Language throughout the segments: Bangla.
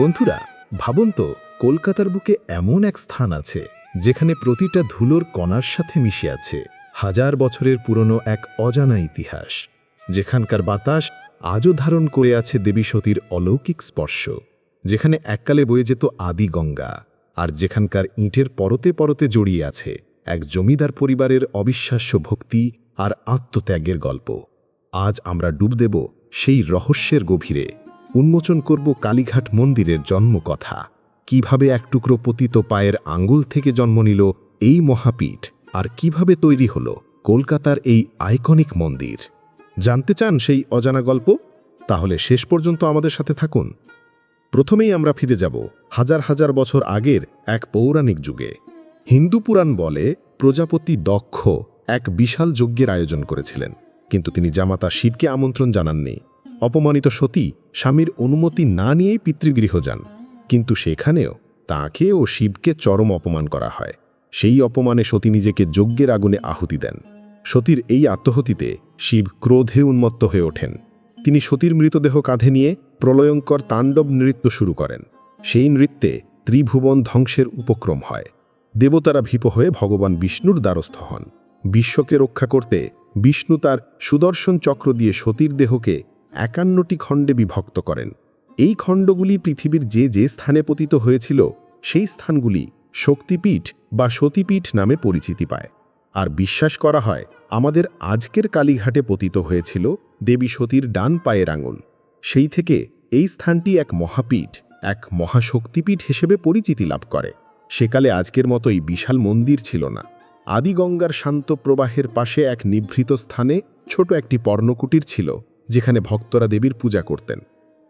বন্ধুরা, ভাবুন তো, কলকাতার বুকে এমন এক স্থান আছে, যেখানে প্রতিটা ধুলোর কণার সাথে মিশে আছে হাজার বছরের পুরনো এক অজানা ইতিহাস, যেখানকার বাতাস আজও ধারণ করে আছে দেবী সতীর অলৌকিক স্পর্শ, যেখানে এককালে বয়ে যেত আদি গঙ্গা, আর যেখানকার ইঁটের পরতে পরতে জড়িয়ে আছে এক জমিদার পরিবারের অবিশ্বাস্য ভক্তি আর আত্মত্যাগের গল্প। আজ আমরা ডুব দেব সেই রহস্যের গভীরে। উন্মোচন করব কালীঘাট মন্দিরের জন্মকথা। কীভাবে এক টুকরো পতিত পায়ের আঙ্গুল থেকে জন্ম নিল এই মহাপীঠ? আর কীভাবে তৈরি হল কলকাতার এই আইকনিক মন্দির? জানতে চান সেই অজানা গল্প? তাহলে শেষ পর্যন্ত আমাদের সাথে থাকুন। প্রথমেই আমরা ফিরে যাব হাজার হাজার বছর আগের এক পৌরাণিক যুগে। হিন্দু পুরাণ বলে প্রজাপতি দক্ষ এক বিশাল যজ্ঞের আয়োজন করেছিলেন। কিন্তু তিনি জামাতা শিবকে আমন্ত্রণ জানাননি। অপমানিত সতী স্বামীর অনুমতি না নিয়েই পিতৃগৃহ যান। কিন্তু সেখানেও তাঁকে ও শিবকে চরম অপমান করা হয়। সেই অপমানে সতী নিজেকে যজ্ঞের আগুনে আহুতি দেন। সতীর এই আত্মহতিতে শিব ক্রোধে উন্মত্ত হয়ে ওঠেন। তিনি সতীর মৃতদেহ কাঁধে নিয়ে প্রলয়ঙ্কর তাণ্ডব নৃত্য শুরু করেন। সেই নৃত্যে ত্রিভুবন ধ্বংসের উপক্রম হয়। দেবতারা ভীপ হয়ে ভগবান বিষ্ণুর দ্বারস্থ হন। বিশ্বকে রক্ষা করতে বিষ্ণু তার সুদর্শন চক্র দিয়ে সতীর দেহকে একান্নটি খণ্ডে বিভক্ত করেন। এই খণ্ডগুলি পৃথিবীর যে যে স্থানে পতিত হয়েছিল, সেই স্থানগুলি শক্তিপীঠ বা সতীপীঠ নামে পরিচিতি পায়। আর বিশ্বাস করা হয়, আমাদের আজকের কালীঘাটে পতিত হয়েছিল দেবী সতীর ডান পায়ের আঙুল। সেই থেকে এই স্থানটি এক মহাপীঠ, এক মহাশক্তিপীঠ হিসেবে পরিচিতি লাভ করে। সেকালে আজকের মতোই বিশাল মন্দির ছিল না। আদিগঙ্গার শান্ত প্রবাহের পাশে এক নিভৃত স্থানে ছোট একটি পর্ণকুটির ছিল। যেখানে ভক্তরা দেবীর পূজা করতেন।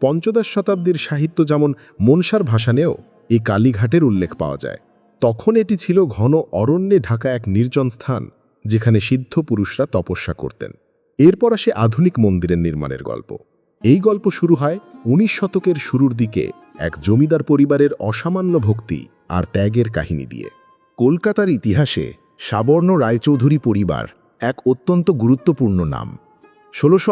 পঞ্চদশ শতাব্দীর সাহিত্য যেমন মনসার ভাষানেও এই কালীঘাটের উল্লেখ পাওয়া যায়। তখন এটি ছিল ঘন অরণ্যে ঢাকা এক নির্জন স্থান, যেখানে সিদ্ধ পুরুষরা তপস্যা করতেন। এরপর আসে আধুনিক মন্দিরের নির্মাণের গল্প। এই গল্প শুরু হয় উনিশ শতকের শুরুর দিকে এক জমিদার পরিবারের অসামান্য ভক্তি আর ত্যাগের কাহিনী দিয়ে। কলকাতার ইতিহাসে সাবর্ণ রায়চৌধুরী পরিবার এক অত্যন্ত গুরুত্বপূর্ণ নাম। ষোলোশো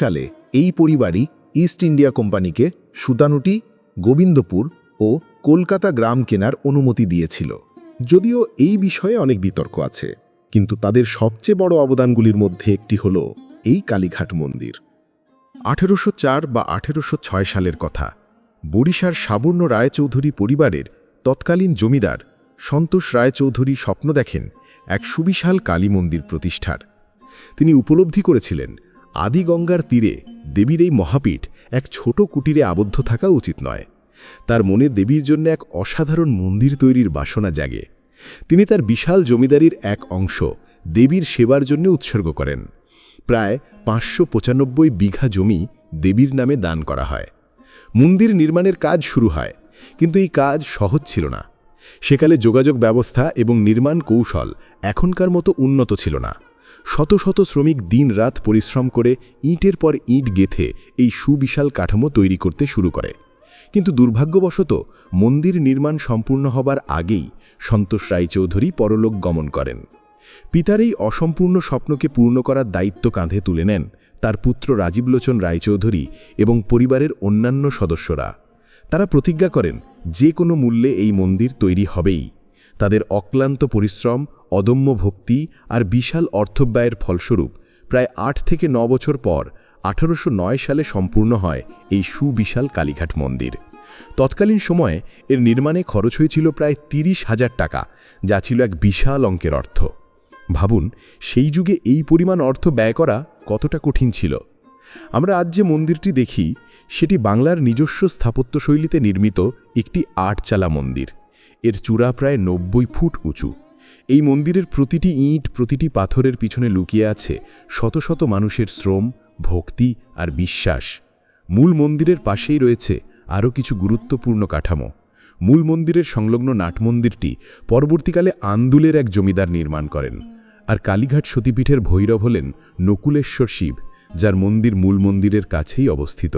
সালে এই পরিবারই ইস্ট ইন্ডিয়া কোম্পানিকে সুতানুটি, গোবিন্দপুর ও কলকাতা গ্রাম কেনার অনুমতি দিয়েছিল। যদিও এই বিষয়ে অনেক বিতর্ক আছে, কিন্তু তাদের সবচেয়ে বড় অবদানগুলির মধ্যে একটি হল এই কালীঘাট মন্দির। আঠেরোশো চার বা আঠেরোশো ছয় সালের কথা, বরিশার সাবর্ণ রায়চৌধুরী পরিবারের তৎকালীন জমিদার সন্তোষ রায়চৌধুরী স্বপ্ন দেখেন এক সুবিশাল কালী মন্দির প্রতিষ্ঠার। তিনি উপলব্ধি করেছিলেন আদি গঙ্গার তীরে দেবীর এই মহাপীঠ এক ছোট কুটিরে আবদ্ধ থাকা উচিত নয়। তার মনে দেবীর জন্য এক অসাধারণ মন্দির তৈরির বাসনা জাগে। তিনি তার বিশাল জমিদারির এক অংশ দেবীর সেবার জন্য উৎসর্গ করেন। প্রায় পাঁচশো পঁচানব্বই বিঘা জমি দেবীর নামে দান করা হয়। মন্দির নির্মাণের কাজ শুরু হয়, কিন্তু এই কাজ সহজ ছিল না। সেকালে যোগাযোগ ব্যবস্থা এবং নির্মাণ কৌশল এখনকার মতো উন্নত ছিল না। শত শত শ্রমিক দিন রাত পরিশ্রম করে ইঁটের পর ইঁট গেথে এই সুবিশাল কাঠামো তৈরি করতে শুরু করে। কিন্তু দুর্ভাগ্যবশত মন্দির নির্মাণ সম্পূর্ণ হবার আগেই সন্তোষ রায়চৌধুরী পরলোক গমন করেন। পিতার এই অসম্পূর্ণ স্বপ্নকে পূর্ণ করার দায়িত্ব কাঁধে তুলে নেন তার পুত্র রাজীবলোচন রায়চৌধুরী এবং পরিবারের অন্যান্য সদস্যরা। তারা প্রতিজ্ঞা করেন, যে কোনো মূল্যে এই মন্দির তৈরি হবেই। তাদের অক্লান্ত পরিশ্রম, অদম্য ভক্তি আর বিশাল অর্থব্যয়ের ফলস্বরূপ প্রায় আট থেকে ন বছর পর আঠারোশো নয় সালে সম্পূর্ণ হয় এই সুবিশাল কালীঘাট মন্দির। তৎকালীন সময়ে এর নির্মাণে খরচ হয়েছিল প্রায় তিরিশ হাজার টাকা, যা ছিল এক বিশাল অঙ্কের অর্থ। ভাবুন, সেই যুগে এই পরিমাণ অর্থ ব্যয় করা কতটা কঠিন ছিল। আমরা আজ যে মন্দিরটি দেখি, সেটি বাংলার নিজস্ব স্থাপত্যশৈলীতে নির্মিত একটি আটচালা মন্দির। এর চূড়া প্রায় নব্বই ফুট উঁচু। এই মন্দিরের প্রতিটি ইঁট, প্রতিটি পাথরের পিছনে লুকিয়ে আছে শত শত মানুষের শ্রম, ভক্তি আর বিশ্বাস। মূল মন্দিরের পাশেই রয়েছে আরও কিছু গুরুত্বপূর্ণ কাঠামো। মূল মন্দিরের সংলগ্ন নাটমন্দিরটি পরবর্তীকালে আন্দুলের এক জমিদার নির্মাণ করেন আর কালীঘাট সতীপীঠের ভৈরব হলেন নকুলেশ্বর শিব, যার মন্দির মূল মন্দিরের কাছেই অবস্থিত।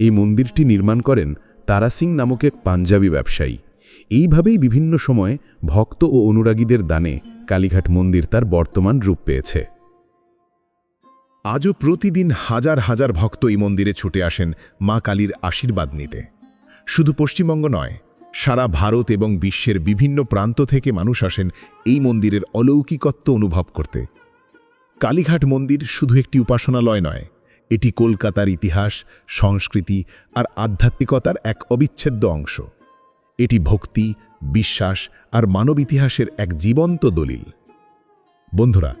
এই মন্দিরটি নির্মাণ করেন তারা সিং নামক এক পাঞ্জাবি ব্যবসায়ী। এইভাবেই বিভিন্ন সময়ে ভক্ত ও অনুরাগীদের দানে কালীঘাট মন্দির তার বর্তমান রূপ পেয়েছে। আজও প্রতিদিন হাজার হাজার ভক্ত এই মন্দিরে ছুটে আসেন মা কালীর আশীর্বাদ নিতে। শুধু পশ্চিমবঙ্গ নয়, সারা ভারত এবং বিশ্বের বিভিন্ন প্রান্ত থেকে মানুষ আসেন এই মন্দিরের অলৌকিকত্ব অনুভব করতে। কালীঘাট মন্দির শুধু একটি উপাসনালয় নয়, এটি কলকাতার ইতিহাস, সংস্কৃতি আর আধ্যাত্মিকতার এক অবিচ্ছেদ্য অংশ। এটি ভক্তি, বিশ্বাস আর মানব ইতিহাসের এক জীবন্ত দলিল। বন্ধুরা,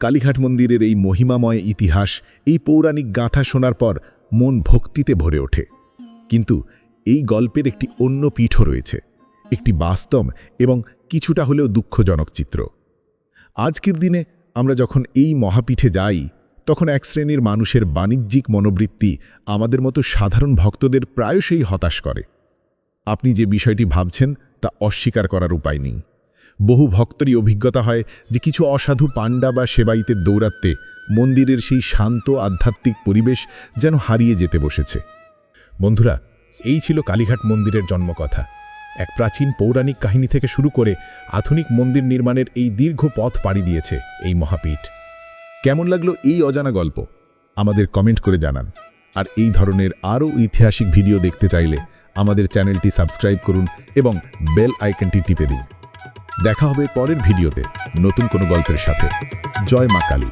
কালীঘাট মন্দিরের এই মহিমাময় ইতিহাস এই পৌরাণিক গাঁথা শোনার পর মন ভক্তিতে ভরে ওঠে। কিন্তু এই গল্পের একটি অন্য পিঠও রয়েছে, একটি বাস্তব এবং কিছুটা হলেও দুঃখজনক চিত্র। আজকের দিনে আমরা যখন এই মহাপীঠে যাই, তখন এক শ্রেণির মানুষের বাণিজ্যিক মনোবৃত্তি আমাদের মতো সাধারণ ভক্তদের প্রায়শই হতাশ করে। আপনি যে বিষয়টি ভাবছেন, তা অস্বীকার করার উপায় নেই। বহু ভক্তরই অভিজ্ঞতা হয় যে কিছু অসাধু পাণ্ডা বা সেবাইতে দৌড়াতে মন্দিরের সেই শান্ত আধ্যাত্মিক পরিবেশ যেন হারিয়ে যেতে বসেছে। বন্ধুরা, এই ছিল কালীঘাট মন্দিরের জন্মকথা। এক প্রাচীন পৌরাণিক কাহিনী থেকে শুরু করে আধুনিক মন্দির নির্মাণের এই দীর্ঘ পথ পাড়ি দিয়েছে এই মহাপীঠ। কেমন লাগল এই অজানা গল্প? আমাদের কমেন্ট করে জানান। আর এই ধরনের আরও ঐতিহাসিক ভিডিও দেখতে চাইলে আমাদের চ্যানেলটি সাবস্ক্রাইব করুন এবং বেল আইকনটি টিপে দিন। দেখা হবে পরের ভিডিওতে নতুন কোনো গল্পের সাথে। জয় মা কালী।